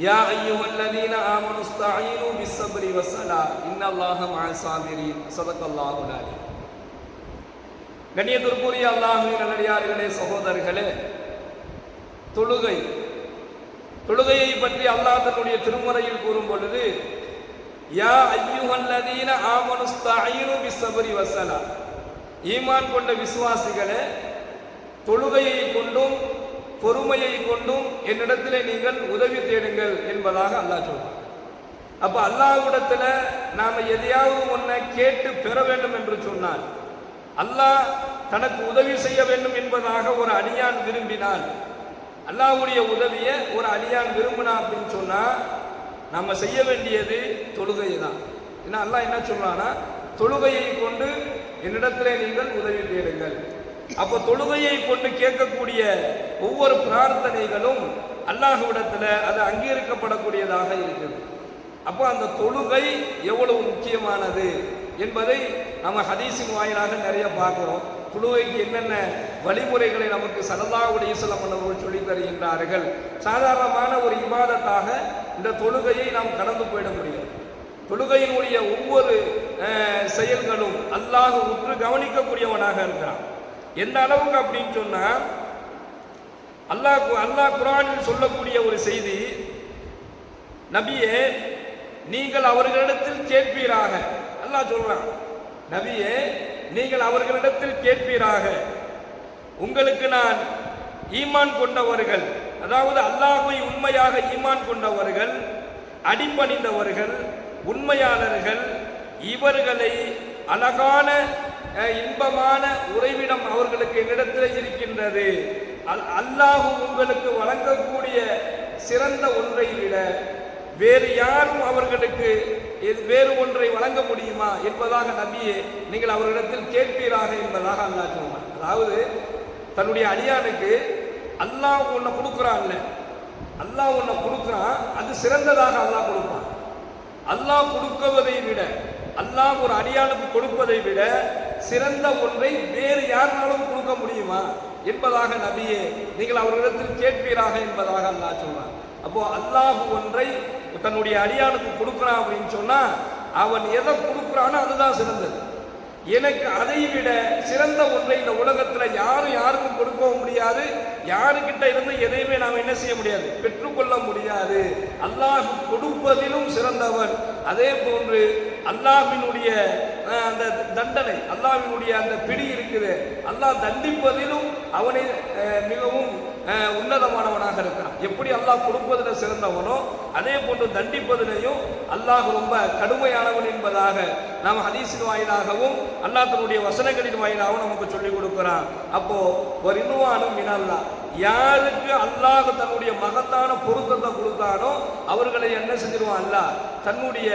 يا ايها الذين امنوا استعينوا بالصبر والصلاه ان الله مع الصابرين صدق الله العليم கண்ணியத்திற்குரிய அல்லாஹுவின் நல்லடியார்களே சகோதரர்களே தொழுகை தொழுகையை பற்றி அல்லாஹ் தன்னுடைய திருமறையில் கூறும் பொழுது யா ஐயுஹல்லதீன ஆமனுஸ்தஈனு பிஸ்ஸப்ரி வஸலா ஈமான் கொண்ட விசுவாசிகளே தொழுகையை கொண்டும் பொறுமையை கொண்டும் என்னிடத்திலே நீங்கள் உதவி தேடுங்கள் என்பதாக அல்லாஹ் சொல்றான் அப்ப அல்லாஹ்விடத்துல நாம எதையாவது ஒன்றை கேட்டு பெற வேண்டும் என்று சொன்னால் அல்லாஹ் தனக்கு உதவி செய்ய வேண்டும் என்பதாக ஒரு அடியான் விரும்பினால் அல்லாஹ்வுடைய உதவியை ஒரு அடியான் விரும்பினா அப்படின்னு சொன்னா நம்ம செய்ய வேண்டியது தொழுகை தான் ஏன்னா அல்லாஹ் என்ன சொல்கிறான்னா தொழுகையை கொண்டு என்னிடத்திலே நீங்கள் உதவி தேடுங்கள். அப்போ தொழுகையை கொண்டு கேட்கக்கூடிய ஒவ்வொரு பிரார்த்தனைகளும் அல்லாஹ்விடத்துல அது அங்கீகரிக்கப்படக்கூடியதாக இருக்குது. அப்போ அந்த தொழுகை எவ்வளவு முக்கியமானது என்பதை நம்ம ஹதீஸின் வாயிலாக நிறைய பார்க்கிறோம். தொழுகைக்கு என்னென்ன வழிமுறைகளை நமக்கு சல்லல்லாஹுடைய இஸ்லாம் அவர்கள் சொல்லித் தருகின்றார்கள். சாதாரணமான ஒரு இமாதத்தாக இந்த தொழுகையை நாம் கடந்து போயிட முடியும். தொழுகையினுடைய ஒவ்வொரு செயல்களும் அல்லாஹ் உற்று கவனிக்கக்கூடியவனாக இருக்கிறான். எந்த அளவுக்கு அப்படின்னு சொன்னால் அல்லாஹ் கு- அல்லாஹ் குரானில் சொல்லக்கூடிய ஒரு செய்தி நபியே நீங்கள் அவர்களிடத்தில் கேட்பீராக. அல்லாஹ் சொல்றான் நபியே நீங்கள் அவர்களிடத்தில் கேட்பீராக. உங்களுக்கு நான் ஈமான் கொண்டவர்கள் அதாவது அல்லாஹை உண்மையாக ஈமான் கொண்டவர்கள் அடிபணிந்தவர்கள் உண்மையாளர்கள் இவர்களை அழகான இன்பமான உறைவிடம் அவர்களுக்கு என்னிடத்தில் இருக்கின்றது. அல்- அல்லாஹ் உங்களுக்கு வழங்கக்கூடிய சிறந்த ஒன்றை விட வேறு யாரும் அவர்களுக்கு வேறு ஒன்றை வழங்க முடியுமா என்பதாக நபியே நீங்கள் அவர்களிடத்தில் கேட்பீராக என்பதாக அல்லாஹ் சொல்றான் அதாவது தன்னுடைய அடியானுக்கு அல்லாஹ் உன்னை கொடுக்குறான்ல. அல்லாஹ் உன்னை கொடுக்குறான் அது சிறந்ததாக அல்லாஹ் கொடுப்பான். அல்லாஹ் கொடுக்குவதை விட அல்லாஹ் ஒரு அடியானுக்கு கொடுப்பதை விட சிறந்த ஒன்றை வேறு யாருனாலும் கொடுக்க முடியுமா என்பதாக நபியே நீங்கள் அவர்களிடத்தில் கேட்பீராக என்பதாக அல்லா சொல்றான். அப்போ அல்லாஹ் ஒன்றை தன்னுடைய அடியானுக்கு கொடுக்குறான் அப்படின்னு சொன்னா அவன் எதை கொடுக்குறானோ அதுதான் சிறந்தது. எனக்கு அதை விட சிறந்த ஒன்றை இந்த உலகத்துல யாரும் யாருக்கும் கொடுக்கவும் முடியாது. யாருக்கிட்ட இருந்து எதையுமே நாம் என்ன செய்ய முடியாது? பெற்றுக்கொள்ள முடியாது. அல்லாஹ் கொடுப்பதிலும் சிறந்தவன். அதே போன்று அல்லாஹினுடைய அந்த தண்டனை அல்லாவினுடைய அந்த பிடி இருக்குது. அல்லாஹ் தண்டிப்பதிலும் அவனை மிகவும் உன்னதமானவனாக இருக்கிறான். எப்படி அல்லாஹ் கொடுப்பதில் சிறந்தவனோ அதே போன்று தண்டிப்பதிலையும் அல்லாஹ் ரொம்ப கடுமையானவன் என்பதாக நாம் ஹதீஸின் வாயிலாகவும் அல்லாஹ் தன்னுடைய வசனங்களின் வாயிலாகவும் நமக்கு சொல்லிக் கொடுக்கிறான். அப்போ ஒரு இன்னுவானும் மினல்லா. யாருக்கு அல்லாஹ் தன்னுடைய மகத்தான பொருத்தத்தை கொடுத்தானோ அவர்களை என்ன செஞ்சிருவான்? அல்லாஹ் தன்னுடைய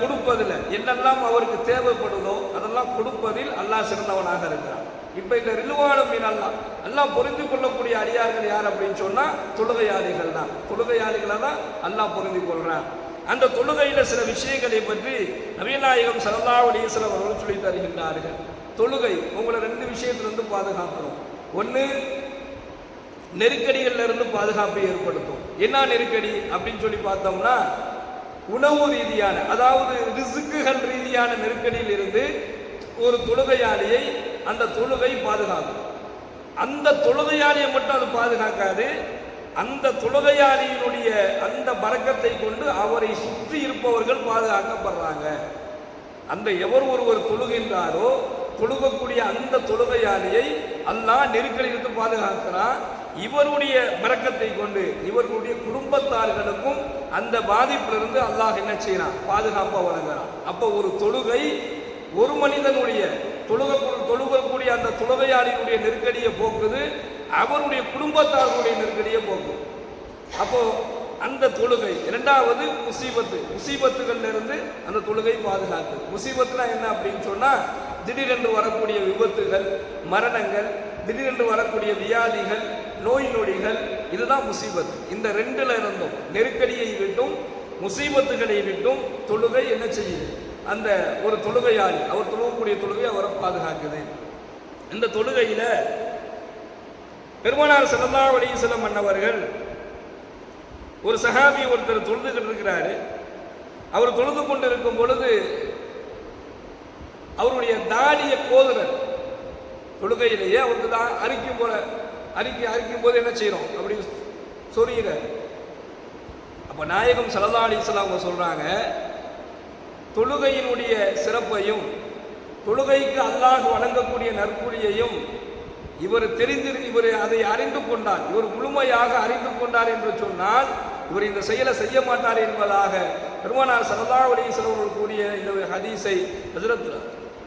கொடுப்பதில் என்னெல்லாம் அவருக்கு தேவைப்படுதோ அதெல்லாம் கொடுப்பதில் அல்லாஹ் சிறந்தவனாக இருக்கிறான். இப்போ இந்த ரிலுவான மீன் அல்லாஹ் எல்லாம் புரிந்து கொள்ளக்கூடிய அடியார்கள் யார் அப்படின்னு சொன்னால் தொழுகையாளிகள் தான். தொழுகையாளிகளை தான் அல்லாஹ் புரிந்து கொள்கிறான் அந்த தொழுகையில் சில விஷயங்களை பற்றி நவீநாயகம் சல்லல்லாஹு அலைஹி அவர்கள் சொல்லி தருகின்றார்கள். தொழுகை உங்களை ரெண்டு விஷயத்திலிருந்து பாதுகாக்கணும். ஒன்று நெருக்கடிகள்ல இருந்து பாதுகாப்பை ஏற்படுத்தும். என்ன நெருக்கடி அப்படின்னு சொல்லி பார்த்தோம்னா உணவு ரீதியான அதாவது ரிசுக்குகள் ரீதியான நெருக்கடியில் இருந்து ஒரு தொழுகையாளியை அந்த தொழுகை பாதுகாக்கும். அந்த தொழுகையாளியை மட்டும் அது பாதுகாக்காது அந்த தொழுகையாளியினுடைய அந்த பறக்கத்தை கொண்டு அவரை சுற்றி இருப்பவர்கள் பாதுகாக்கப்படுறாங்க. அந்த எவர் ஒருவர் தொழுகின்றாரோ தொழுகக்கூடிய அந்த தொழுகையாளியை அல்லாஹ் நெருக்கடியிலிருந்து பாதுகாக்கிறான். இவருடைய மிரக்கத்தை கொண்டு இவர்களுடைய குடும்பத்தார்களுக்கும் அந்த பாதிப்பிலிருந்து அல்லாஹ் என்ன செய்யறான்? பாதுகாப்பாக வழங்குறான். அப்போ ஒரு தொழுகை ஒரு மனிதனுடைய தொழுக தொழுகக்கூடிய அந்த தொழுகையாளியுடைய நெருக்கடியை போக்குது அவருடைய குடும்பத்தார்களுடைய நெருக்கடியை போக்குது. அப்போ அந்த தொழுகை இரண்டாவது முசீபத்து. முசீபத்துகள்ல இருந்து அந்த தொழுகை பாதுகாக்குது. முசீபத்துனா என்ன அப்படின்னு சொன்னா திடீரென்று வரக்கூடிய விபத்துகள் மரணங்கள் திடீரென்று வரக்கூடிய வியாதிகள் நோய் நொடிகள் இதுதான் முசீபத். இந்த ரெண்டுல இருந்தும் நெருக்கடியை விட்டும் முசீபத்துகளை விட்டும் தொழுகை என்ன செய்யுது? அந்த ஒரு தொழுகையாளி அவர் தொழுகக்கூடிய தொழுகை அவரை பாதுகாக்குது. இந்த தொழுகையில பெருமானார் செல்லல்லா அலிசலம் மன்னவர்கள் ஒரு சஹாபி ஒருத்தர் தொழுதுகிட்டு இருக்கிறாரு. அவர் தொழுது கொண்டு இருக்கும் பொழுது அவருடைய தாடிய கோதுரர் தொழுகையிலேயே அவருக்கு தான் அரிக்கும் போல அறிக்கை அறிக்கும் போது என்ன செய்யறோம் அப்படின்னு சொரிகிறார் அப்ப நாயகம் சல்லா அலிஸ்லாம் அவங்க சொல்றாங்க தொழுகையினுடைய சிறப்பையும் தொழுகைக்கு அல்லாஹ் வழங்கக்கூடிய நற்கூலியையும் இவர் தெரிந்து இவர் அதை அறிந்து கொண்டார். இவர் முழுமையாக அறிந்து கொண்டார் என்று சொன்னால் இவர் இந்த செயலை செய்ய மாட்டார் என்பதாக பெருமானார் சரதா அலிஸ்லாம் அவர்கள் கூறிய இந்த ஹதீஸை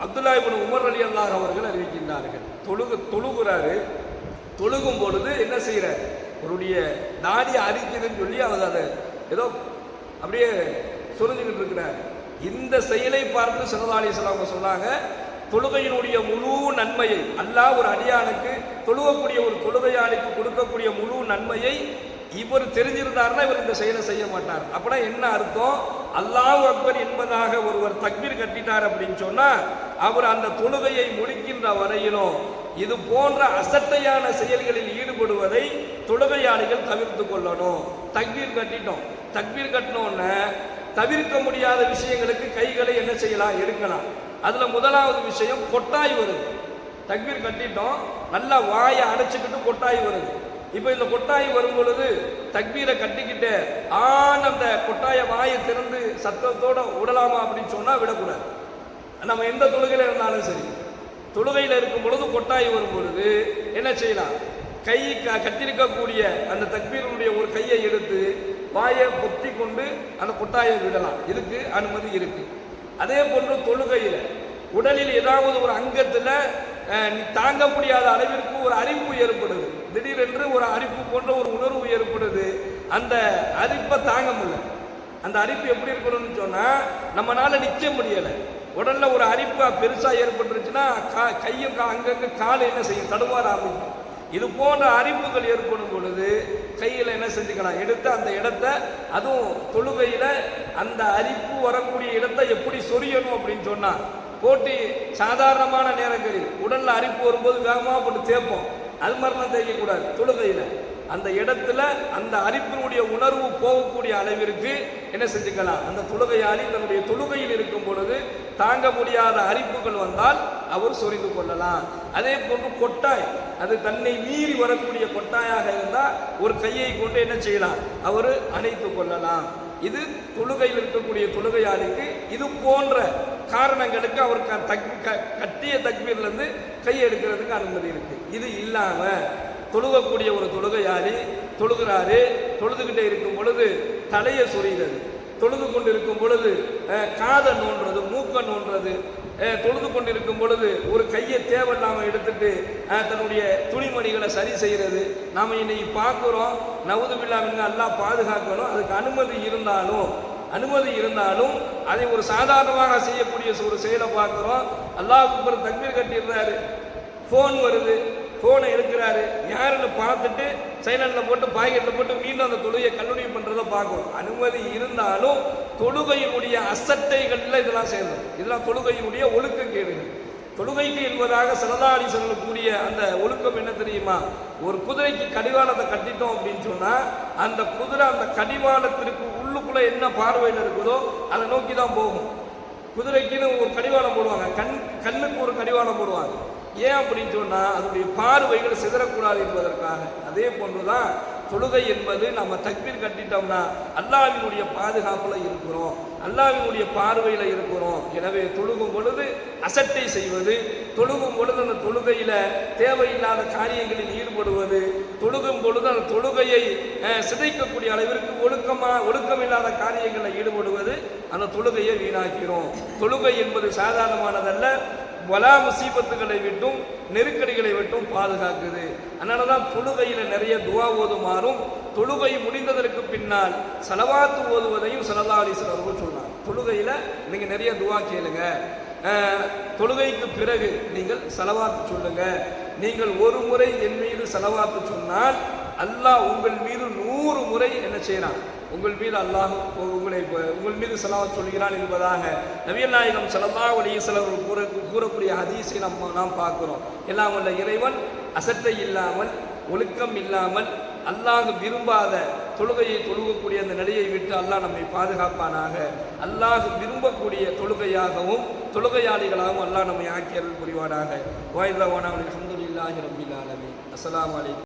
Abdullah ibn Umar Ali Allah அவர்கள் அறிவிக்கின்றார்கள். தொழுகு தொழுகிறாரு. தொழுகும் பொழுது என்ன செய்கிற அவருடைய தாடியை அரிக்குதுன்னு சொல்லி அவர் அதை ஏதோ அப்படியே சொல்லிக்கிட்டு இருக்கிறார். இந்த செயலை பார்த்து சல்லா அவங்க சொன்னாங்க தொழுகையினுடைய முழு நன்மையை அல்லாஹ் ஒரு அடியானுக்கு தொழுகக்கூடிய ஒரு தொழுகையாளிக்கு கொடுக்கக்கூடிய முழு நன்மையை இவர் தெரிஞ்சிருந்தார்னா இவர் இந்த செயலை செய்ய மாட்டார். அப்படின்னா என்ன அர்த்தம்? அல்லாஹ் அக்பர் என்பதாக ஒருவர் தக்பீர் கட்டினார் அப்படின்னு சொன்னால் அவர் அந்த தொழுகையை முடிக்கின்ற வரையிலும் இது போன்ற அசட்டையான செயல்களில் ஈடுபடுவதை தொழுகையாளிகள் தவிர்த்து கொள்ளணும். தக்பீர் கட்டிட்டோம். தக்பீர் கட்டினோன்னு தவிர்க்க முடியாத விஷயங்களுக்கு கைகளை என்ன செய்யலாம்? எடுக்கலாம். அதுல முதலாவது விஷயம் கொட்டாய் வருது. தக்பீர் கட்டிட்டோம். நல்லா வாயை அடைச்சிக்கிட்டு கொட்டாய் வருது. இப்போ இந்த கொட்டாய் வரும் பொழுது தக்பீரை கட்டிக்கிட்டு ஆன் அந்த கொட்டாய வாயை திறந்து சத்தத்தோட விடலாமா அப்படின்னு சொன்னா விடக்கூடாது. நம்ம எந்த தொழுகையில இருந்தாலும் சரி. தொழுகையில் இருக்கும் பொழுது கொட்டாய் வரும் பொழுது என்ன செய்யலாம்? கை க அந்த தக்பீருடைய ஒரு கையை எடுத்து வாயை பொத்தி கொண்டு அந்த கொட்டாயை விடலாம். இதுக்கு அனுமதி இருக்கு. அதே போன்று தொழுகையில் உடலில் ஏதாவது ஒரு அங்கத்தில் தாங்க முடியாத அளவிற்கு ஒரு அரிப்பு ஏற்படுது. திடீரென்று ஒரு அரிப்பு போன்ற ஒரு உணர்வு ஏற்படுது. அந்த அரிப்பை தாங்க முடியல. அந்த அரிப்பு எப்படி இருக்கணும்னு சொன்னால் நம்மளால நிற்க முடியலை. உடல்ல ஒரு அரிப்பு பெருசா ஏற்பட்டுருச்சுன்னா கையும் அங்கங்க காலை என்ன செய்யும்? தடுமாற ஆரம்பிக்கும். இது போன்ற அரிப்புகள் ஏற்படும் பொழுது கையில் என்ன செஞ்சுக்கலாம்? எடுத்து அந்த இடத்த அதுவும் தொழுகையில் அந்த அரிப்பு வரக்கூடிய இடத்தை எப்படி சொரியணும் அப்படின்னு சொன்னா போட்டி சாதாரணமான நேரங்களில் உடல்ல அரிப்பு வரும்போது வேகமாக போட்டு தேய்ப்போம். அது மாதிரிலாம் தேய்க்கக்கூடாது தொழுகையில். அந்த இடத்துல அந்த அரிப்பினுடைய உணர்வு போகக்கூடிய அளவிற்கு என்ன செஞ்சுக்கலாம்? அந்த தொழுகையாளி தன்னுடைய தொழுகையில் இருக்கும் பொழுது தாங்க முடியாத அரிப்புகள் வந்தால் அவர் சொரிந்து கொள்ளலாம். அதே போன்று கொட்டாய் அது தன்னை மீறி வரக்கூடிய கொட்டாயாக இருந்தால் ஒரு கையை கொண்டு என்ன செய்யலாம்? அவர் அணைத்து கொள்ளலாம். இது தொழுகையில் இருக்கக்கூடிய தொழுகையாளிக்கு இது போன்ற காரணங்களுக்கு அவர் கட்டிய தக்பீர்லேருந்து கை எடுக்கிறதுக்கு அனுமதி இருக்கு. இது இல்லாமல் தொழுகக்கூடிய ஒரு தொழுகையாளி தொழுகிறாரு தொழுதுகிட்டே இருக்கும் பொழுது தலையை சொரிகிறது தொழுது கொண்டு இருக்கும் பொழுது காதை நோன்றது மூக்க நோன்றது. தொழுது கொண்டிருக்கும் பொழுது ஒரு கையை தேவையில்லாமல் எடுத்துட்டு தன்னுடைய துணிமணிகளை சரி செய்கிறது நாம் இன்னைக்கு பார்க்குறோம் நவுதுபில்லாமின்னு எல்லாம் பாதுகாக்கணும். அதுக்கு அனுமதி இருந்தாலும் அனுமதி இருந்தாலும் அதை ஒரு சாதாரணமாக செய்யக்கூடிய ஒரு செயலை பார்க்குறோம். அல்லாஹ் தக்பீர் கட்டிடுறாரு. ஃபோன் வருது. ஃபோனை எடுக்கிறாரு. யாருன்னு பார்த்துட்டு சைலண்டில் போட்டு பாக்கெட்டில் போட்டு மீண்டும் அந்த தொழுகையை கல்லூரி பண்ணுறதை பார்க்கணும். அனுமதி இருந்தாலும் தொழுகையினுடைய அசட்டைகளில் இதெல்லாம் சேர்ந்தோம் இதெல்லாம் தொழுகையினுடைய ஒழுக்கக்கேடுகள். தொழுகைக்கு என்பதாக சிறதாடி சொல்லக்கூடிய அந்த ஒழுக்கம் என்ன தெரியுமா? ஒரு குதிரைக்கு கடிவாளத்தை கட்டிட்டோம் அப்படின்னு சொன்னால் அந்த குதிரை அந்த கடிவாளத்திற்கு உள்ளுக்குள்ளே என்ன பார்வையில் இருக்குதோ அதை நோக்கி தான் போகும். குதிரைக்குன்னு ஒரு கடிவாளம் போடுவாங்க. கண் கண்ணுக்கு ஒரு கடிவாளம் போடுவாங்க. ஏன் அப்படின்னு சொன்னால் அதனுடைய பார்வைகள் சிதறக்கூடாது என்பதற்காக. அதே போன்றுதான் தொழுகை என்பது நம்ம தக்பீர் கட்டிட்டோம்னா அல்லாவினுடைய பாதுகாப்பில் இருக்கிறோம் அல்லாவினுடைய பார்வையில் இருக்கிறோம். எனவே தொழுகும் பொழுது அசட்டை செய்வது தொழுகும் பொழுது அந்த தொழுகையில் தேவையில்லாத காரியங்களில் ஈடுபடுவது தொழுகும் பொழுது அந்த தொழுகையை சிதைக்கக்கூடிய அளவிற்கு ஒழுக்கமாக ஒழுக்கமில்லாத காரியங்களில் ஈடுபடுவது அந்த தொழுகையை வீணாக்கிறோம். தொழுகை என்பது சாதாரணமானதல்ல வலா முசீபத்துகளை விட்டும் நெருக்கடிகளை விட்டும் பாதுகாக்குது. அதனால தான் தொழுகையில் நிறைய துவா ஓதுமாறும் தொழுகை முடிந்ததற்கு பின்னால் செலவாத்து ஓதுவதையும் சலல்லா அலிஸ்வல் அவர்கள் தொழுகையில் நீங்கள் நிறைய துவா கேளுங்க. தொழுகைக்கு பிறகு நீங்கள் செலவாத்து சொல்லுங்க. நீங்கள் ஒரு முறை என் மீது செலவாத்து சொன்னால் அல்லாஹ் உங்கள் மீது நூறு முறை என்ன செய்யறான்? உங்கள் மீது அல்லாஹ் உங்களை உங்கள் மீது சலாவத் சொல்கிறான் என்பதாக நவீன நாயகம் செலவா உடைய வஸல்லம் கூற கூறக்கூடிய ஹதீஸை நம்ம நாம் பார்க்கிறோம். எல்லாம் உள்ள இறைவன் அசட்டை இல்லாமல் ஒழுக்கம் இல்லாமல் அல்லாஹ் விரும்பாத தொழுகையை தொழுகக்கூடிய அந்த நிலையை விட்டு அல்லாஹ் நம்மை பாதுகாப்பானாக. அல்லாஹ் விரும்பக்கூடிய தொழுகையாகவும் தொழுகையாளிகளாகவும் அல்லாஹ் நம்மை ஆக்கி அருள் புரிவானாக. வாயில்லா வானாவுடைய அல்ஹம்துலில்லாஹி ரப்பில் அஸ்லாம் வலைக்கம்